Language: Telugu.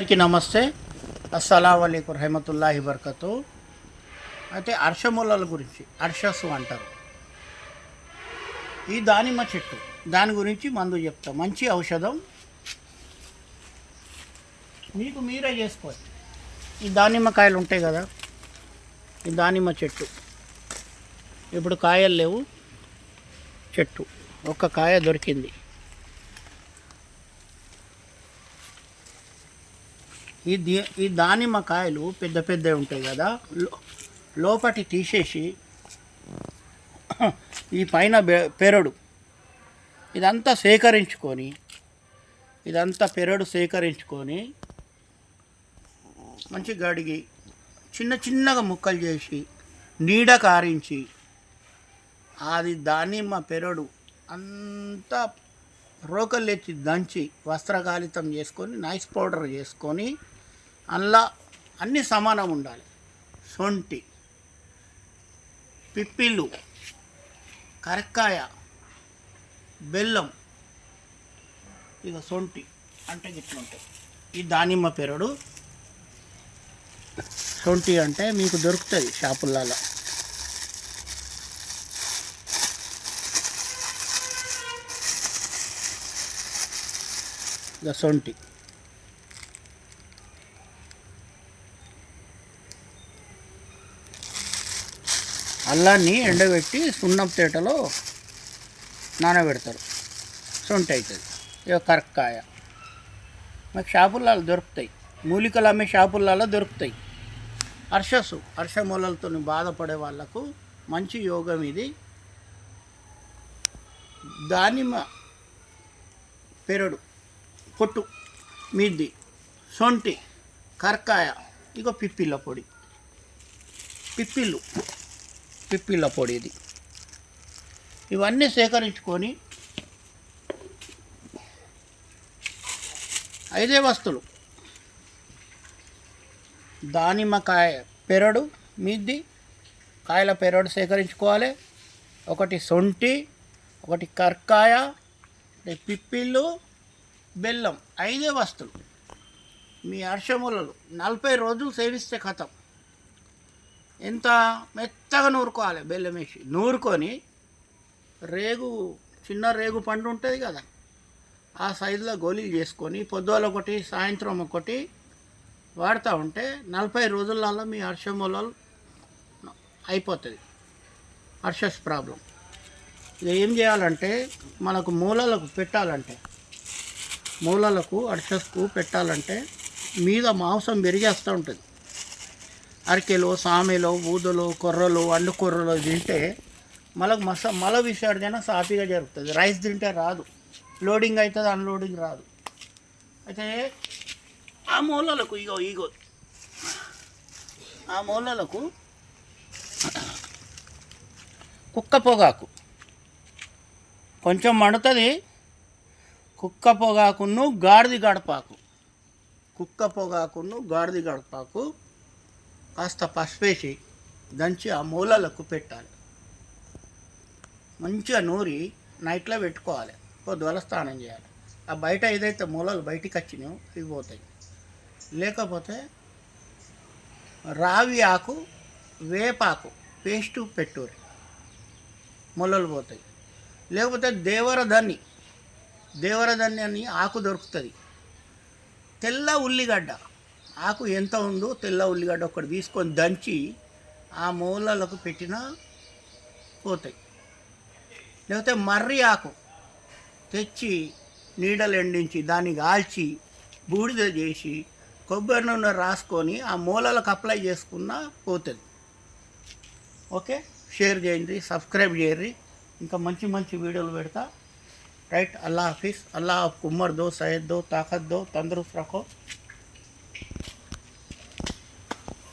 అందరికీ నమస్తే. అస్సలం అయికు రహమతుల్లాహి బర్కతు అయితే అర్షమూలల గురించి అర్షస్సు అంటారు. ఈ దానిమ్మ చెట్టు దాని గురించి మందు చెప్తా. మంచి ఔషధం. మీకు మీరే చేసుకోవచ్చు ఈ దానిమ్మకాయలు ఉంటాయి కదా ఈ దానిమ్మ చెట్టు. ఇప్పుడు కాయలు లేవు. చెట్టు ఒక్క కాయ దొరికింది. ఈ ఈ దానిమ్మ కాయలు పెద్ద పెద్దవి ఉంటాయి కదా లో- లోపటి తీసేసి ఈ పైన పెరడు. ఇదంతా సేకరించుకొని ఇదంతా పెరడు సేకరించుకొని మంచి గడిగి చిన్న చిన్నగా ముక్కలు చేసి నీడ కారించి అది దానిమ్మ పెరడు అంతా రోకల్లెచ్చి దంచి వస్త్రకాలితం చేసుకొని నైస్ పౌడర్ చేసుకొని అందులో అన్నీ సమానం ఉండాలి. సొంటి పిప్పిళ్ళు కరక్కాయ బెల్లం ఇక సొంటి అంటే గిట్ల ఉంటాయి ఈ దానిమ్మ పెరడు సొంటి అంటే మీకు దొరుకుతుంది షాపులలో. ఇక సొంటి. అల్లాన్ని ఎండబెట్టి సున్నం తేటలో నానబెడతారు. సొంటి అవుతుంది ఇక కరక్కాయ మాకు షాపులలో దొరుకుతాయి. మూలికలు అమ్మే షాపులలో దొరుకుతాయి. హర్షస్సు హర్షమూలలతో బాధపడే వాళ్ళకు మంచి యోగం ఇది. దానిమ్మ పెరడు పొట్టు మిద్ది సొంటి కరకాయ ఇగో పిప్పిళ్ళ పొడి. పిప్పిళ్ళు. పిప్పిళ్ళ పొడి ఇది ఇవన్నీ సేకరించుకొని ఐదే వస్తువులు. దానిమ్మకాయ పెరడు మిద్ది కాయల పెరడు సేకరించుకోవాలి. ఒకటి సొంటి ఒకటి కర్కాయ పిప్పిళ్ళు బెల్లం ఐదే వస్తువులు. మీ అర్షములలు నలభై రోజులు సేవిస్తే కథం. ఎంత మెత్తగా నూరుకోవాలి బెల్లం వేసి. నూరుకొని రేగు చిన్న రేగు పండు ఉంటుంది కదా ఆ సైజులో గోళీలు చేసుకొని పొద్దుల ఒకటి సాయంత్రం ఒకటి వాడుతూ ఉంటే నలభై రోజులలో మీ హర్షమూలాలు అయిపోతుంది. హర్షస్ ప్రాబ్లం. ఇది ఏం చేయాలంటే మనకు మూలలకు పెట్టాలంటే మూలలకు అర్షస్కు పెట్టాలంటే మీద మాంసం పెరిగేస్తూ ఉంటుంది. అరికెలు సామెలు ఊదలు కొర్రలు అండు కొర్రలు తింటే మనకు మస మల విసర్జన సాఫీగా జరుగుతుంది. రైస్ తింటే రాదు. లోడింగ్ అవుతుంది అన్లోడింగ్ రాదు. అయితే ఆ మూలలకు ఇగో ఇగో. ఆ మూలలకు కుక్క పొగాకు. కొంచెం మండుతుంది కుక్క పొగాకును గాడిది గడపాకు. కుక్క పొగాకును గాడిది గడపాకు. కాస్త పసుపేసి దంచి ఆ మూలలకు పెట్టాలి. మంచిగా నూరి నైట్లో పెట్టుకోవాలి. పొద్దువల స్నానం చేయాలి. ఆ బయట ఏదైతే మూలలు బయటికి వచ్చినాయో ఇవి పోతాయి. లేకపోతే రావి ఆకు వేపాకు పేస్టు పెట్టురి మొలలు పోతాయి. లేకపోతే దేవరదన్ని దేవరదన్ని అని ఆకు దొరుకుతుంది. తెల్ల ఉల్లిగడ్డ ఆకు ఎంత ఉందో తెల్ల ఉల్లిగడ్డ ఒకటి తీసుకొని దంచి ఆ మూలలకు పెట్టినా పోతాయి. లేకపోతే మర్రి ఆకు తెచ్చి నీడలు ఎండించి దాన్ని కాల్చి బూడిద చేసి కొబ్బరి నూనె రాసుకొని ఆ మూలలకు అప్లై చేసుకున్నా పోతుంది. ఓకే? షేర్ చేయండి సబ్స్క్రైబ్ చేయర్రి ఇంకా మంచి మంచి వీడియోలు పెడతా. రైట్ అల్లా హాఫీస్. అల్లా కుమ్మర్ దో సయ్యద్ దో తాకత్ దో తందరుస్త్ రఖో.